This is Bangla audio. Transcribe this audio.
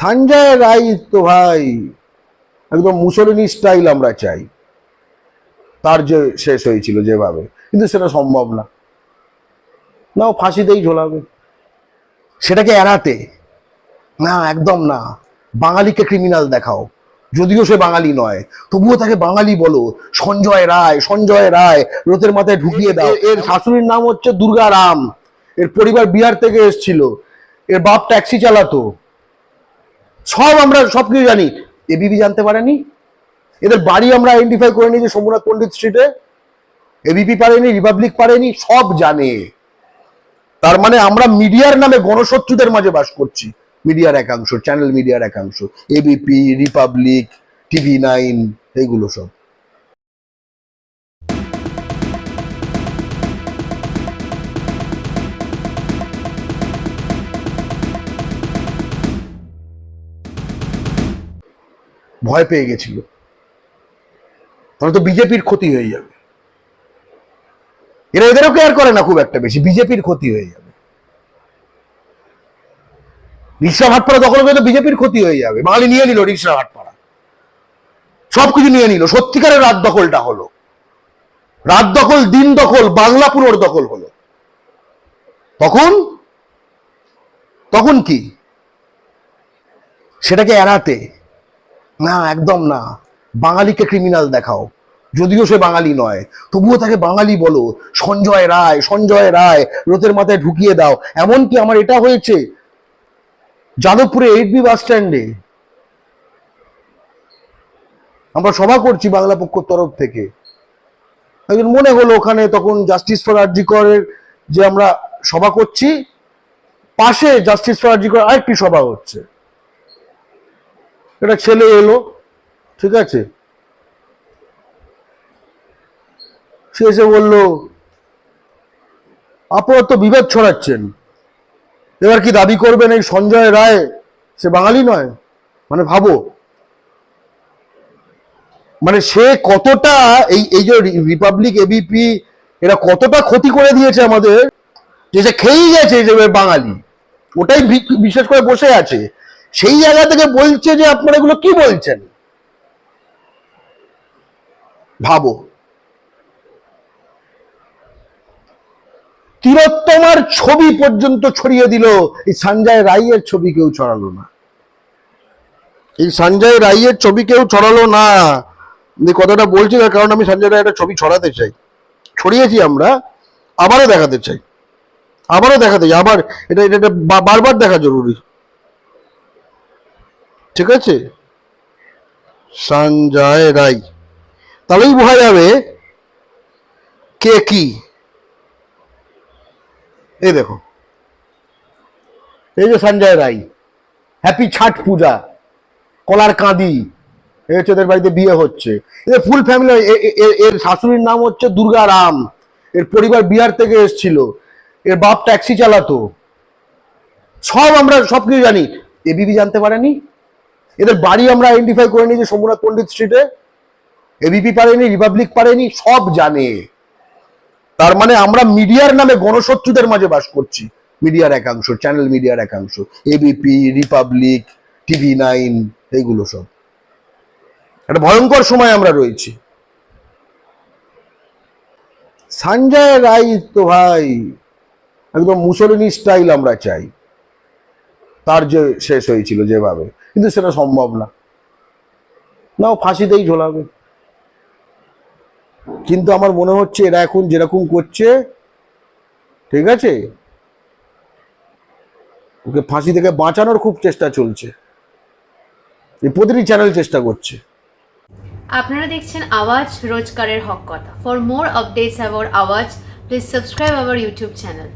সঞ্জয় রায় তো ভাই, একদম মুসলিনী স্টাইল আমরা চাই। তার যে শেষ হয়েছিল যেভাবে, কিন্তু সেটা সম্ভব না। না, ও ফাঁসিতেই ঝোলাবে। সেটাকে এড়াতে? না, একদম না। বাঙালিকে ক্রিমিনাল দেখাও। যদিও সে বাঙালি নয়, তবুও তাকে বাঙালি বলো। সঞ্জয় রায় সঞ্জয় রায়, রথের মাথায় ঢুকিয়ে দাও। এর শাশুড়ির নাম হচ্ছে দুর্গা রাম এর পরিবার বিহার থেকে এসেছিল। এর বাপ ট্যাক্সি চালাতো। সব আমরা সব কিছু জানি। এবিবি জানতে পারেনি। এদের বাড়ি আমরা আইডেন্টিফাই করে নিয়েছি সোমনাথ পন্ডিত স্ট্রিটে এবিপি পারেনি রিপাবলিক পারেনি, সব জানে। তার মানে আমরা মিডিয়ার নামে গণশত্রুদের মাঝে বাস করছি। মিডিয়ার একাংশ চ্যানেল মিডিয়ার একাংশ এবিপি রিপাবলিক টিভি নাইন এগুলো সব। ভয় পেয়ে গেছিল। তাহলে তো বিজেপির ক্ষতি হয়ে যাবে। এরা এদেরও কেয়ার করে না খুব একটা বেশি, বিজেপির ক্ষতি হয়ে যাবে। রিক্সা ভাটপাড়া দখল করে তো বিজেপির ক্ষতি হয়ে যাবে। বাঙালি নিয়ে নিল রিক্সা ভাটপাড়া। সবকিছু নিয়ে নিল। সত্যিকারের রাত দখলটা হলো। রাত দখল, দিন দখল, বাংলা দখল হলো। তখন? তখন কি? সেটাকে এড়াতে না, একদম না। বাঙালিকে ক্রিমিনাল দেখাও। যদিও সে বাঙালি নয়, তবুও তাকে বাঙালি বলো। সঞ্জয় রায় সঞ্জয় রায়, রথের মাথায় ঢুকিয়ে দাও। এমনকি আমার এটা হয়েছে, যাদবপুরে এইট বি বাস স্ট্যান্ডে আমরা সভা করছি বাংলা পক্ষর তরফ থেকে। একজন মনে হলো ওখানে তখন জাস্টিস ফর আরজিকরের যে আমরা সভা করছি, পাশে জাস্টিস ফর আরজিকর আরেকটি সভা হচ্ছে। একটা ছেলে এলো, ঠিক আছে? সে এসে বলল আপনারা তো বিভেদ ছড়াচ্ছেন। এবার কি দাবি করবেন এই সঞ্জয় রায়? সে বাঙালি নয় মানে ভাবো। মানে সে কতটা এই এই যে রিপাবলিক এবিপি এরা কতটা ক্ষতি করে দিয়েছে আমাদের, যে সে খেয়েই গেছে যে বাঙালি। ওটাই বিশেষ করে বসে আছে। সেই জায়গা থেকে বলছে যে আপনারা এগুলো কি বলছেন? ভাবো। তিলোত্তমার ছবি পর্যন্ত ছড়িয়ে দিল। এই সঞ্জয় রাইয়ের ছবি কেউ ছড়ালো না। এই সঞ্জয় রাইয়ের ছবি কেউ ছড়ালো না। কথাটা বলছি না, কারণ আমি সঞ্জয় রায়ের ছবি ছড়াতে চাই। ছড়িয়েছি আমরা, আবারও দেখাতে চাই। আবারও দেখাতে চাই। আবার এটা এটা বারবার দেখা জরুরি। ঠিক আছে? সঞ্জয় রায়। তাহলেই বোঝা যাবে কে কি। এই দেখো। এই যে সঞ্জয় রায়, হ্যাপি ছট পূজা, কলার কাঁদি, এই হচ্ছে ওদের বাড়িতে বিয়ে হচ্ছে। এদের ফুল ফ্যামিলি এর শাশুড়ির নাম হচ্ছে দুর্গা রাম। এর পরিবার বিহার থেকে এসেছিল। এর বাপ ট্যাক্সি চালাতো। সব আমরা সব কিছু জানি এবিবি জানতে পারেনি? এদের বাড়ি আমরা আইডেন্টিফাই করে নিয়েছি সোমনাথ পন্ডিত স্ট্রিটে এবিপি পারেনি রিপাবলিক পারেনি, সব জানে। তার মানে আমরা মিডিয়ার নামে গণশত্রুদের মাঝে বাস করছি। মিডিয়ার একাংশ চ্যানেল মিডিয়ার একাংশ এবিপি রিপাবলিক টিভি নাইন এইগুলো সব। একটা ভয়ঙ্কর সময় আমরা রয়েছি। সঞ্জয় রায় তো ভাই, একদম মুসলিনী স্টাইল আমরা চাই। তার যে শেষ হয়েছিল যেভাবে। কিন্তু সেটা সম্ভব না। না, ও ফাঁসিতেই ঝোলাবে। কিন্তু আমার মনে হচ্ছে এরা এখন যেরকম করছে, ঠিক আছে? ওকে ফাঁসি থেকে বাঁচানোর খুব চেষ্টা চলছে। প্রতিটি চ্যানেল চেষ্টা করছে। আপনারা দেখছেন আওয়াজ রোজকারের হক কথা। For more updates about Awaaz please subscribe our YouTube channel